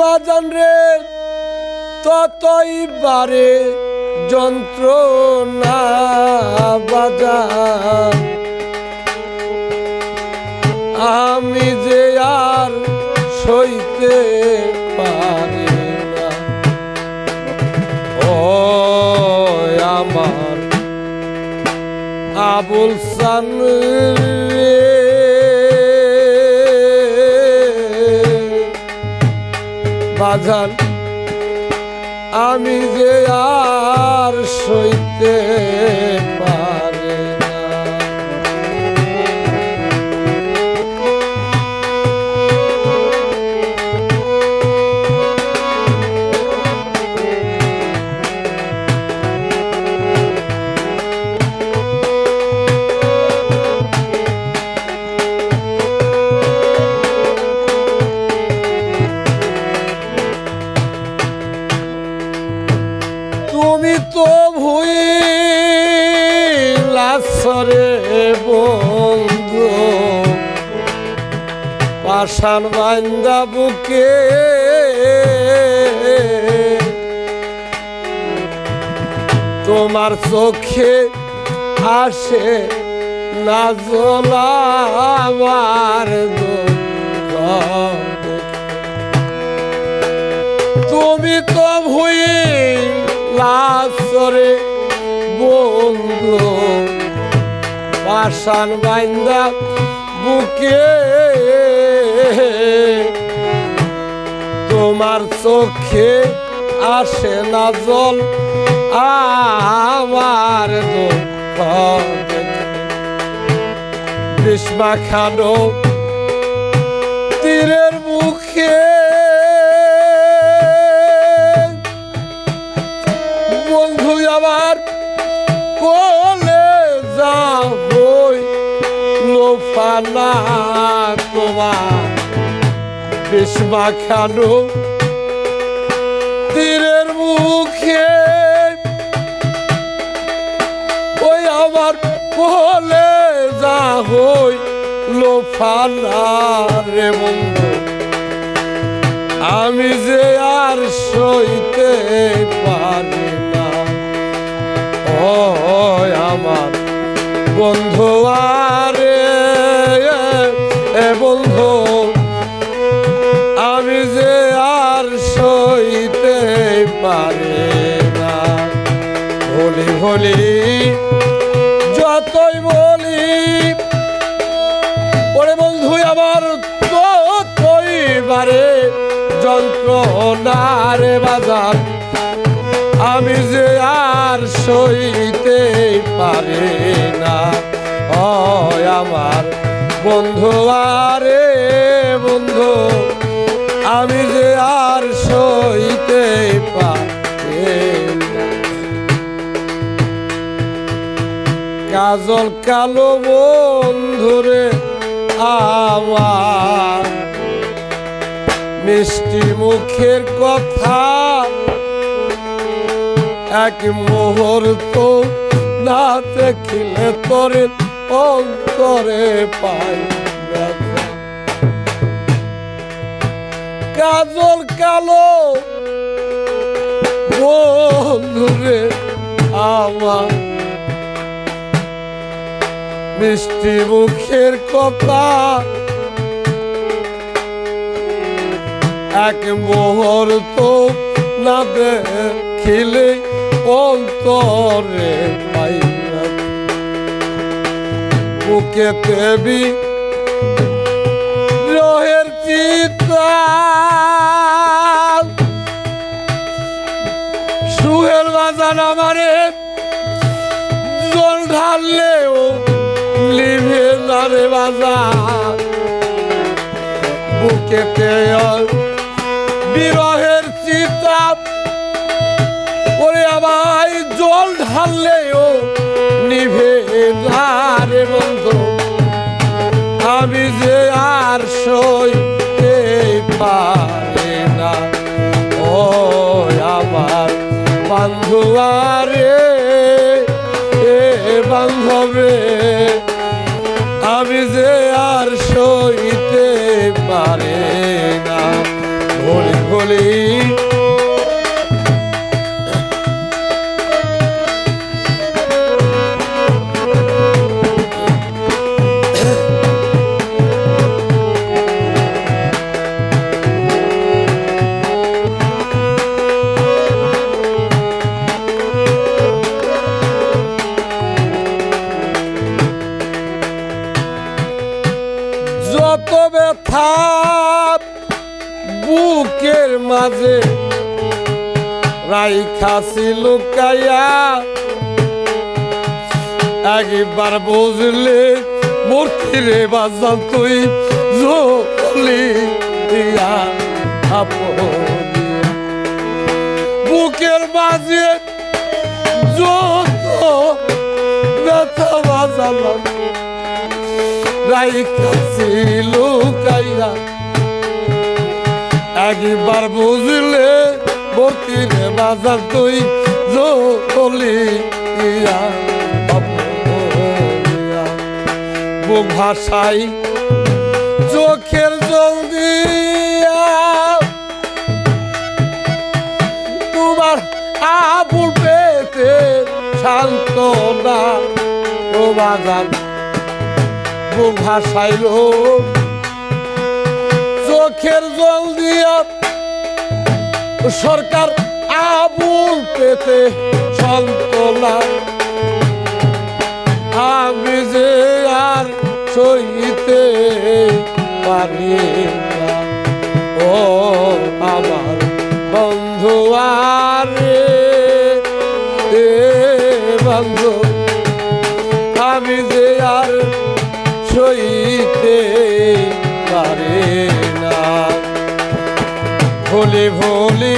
বাজান রে, ততই বারে যন্ত্রণা বাজান। আমি যে আর সইতে পারি না ও আমার আবুল সান বাজান আমি যে আর সইতে পারি পাষাণ বান্দা বুকে। তোমার চোখে আসে না জলা আমার তুমি তো ভুই লাসরে বন্ধু। পাষাণ বাইন্দা বুকে। তোমার চোখে আসে না জল আমার বিষ্মা খানো তীরের মুখে। বন্ধু আমার কোলে যা হই লোফানা তোমার বিষ্মা খানো তীরের মুখে ওই আমার কোলে যা হই লোফানা রে বন্ধু। আমি যে আর সইতে পারি না ও আমার বন্ধু আরে যতই বলি, ওরে বন্ধু, আমার ততই বারে যন্ত্রণারে বাজার, আমি যে আর সইতে পারি না। ও আমার বন্ধু, আরে বন্ধু, আমি যে আর সইতে পারি কাজল কালো বন্ধুরে আমার মিষ্টি মুখের কথা এক মুহূর্ত না দেখিলে তরে অন্তরে পাই কাজল কালো বন্ধুরে আমার মিষ্টি মুখের কথা এক মুহূর্ত না দেখিলে অন্তরে। বুকে দেবী রহের চিতা সুহের বাজান আমারে না রে বাজার বিরহের চিতা ওরে আমায় জল ঢাললেও নিভে না রে বন্ধু। আমি যে আর সইতে পারি না। ও আমার বান্ধবারে বান্ধবে বলি মাঝে রাইখাছি লুকাইয়া একবার বুঝলে মূর্তি রে বাজান তুই জলি দিয়া আপনিয়া। বুকের মাঝে যত ব্যথা রাইখাছি লুকাইয়া একবার বুঝলে মূর্তিরে বাজার তুই জলি। বুক ভাষাই চোখের জল দিয়া। তোমার আবুল পেতে শান্ত না ও বাজার। বুক ভাসাইল। চোখের জল দিয়া সরকার আবুল পেতে সন্তনা আমি যে আর সইতে পারি। না। ভোলে ভুলি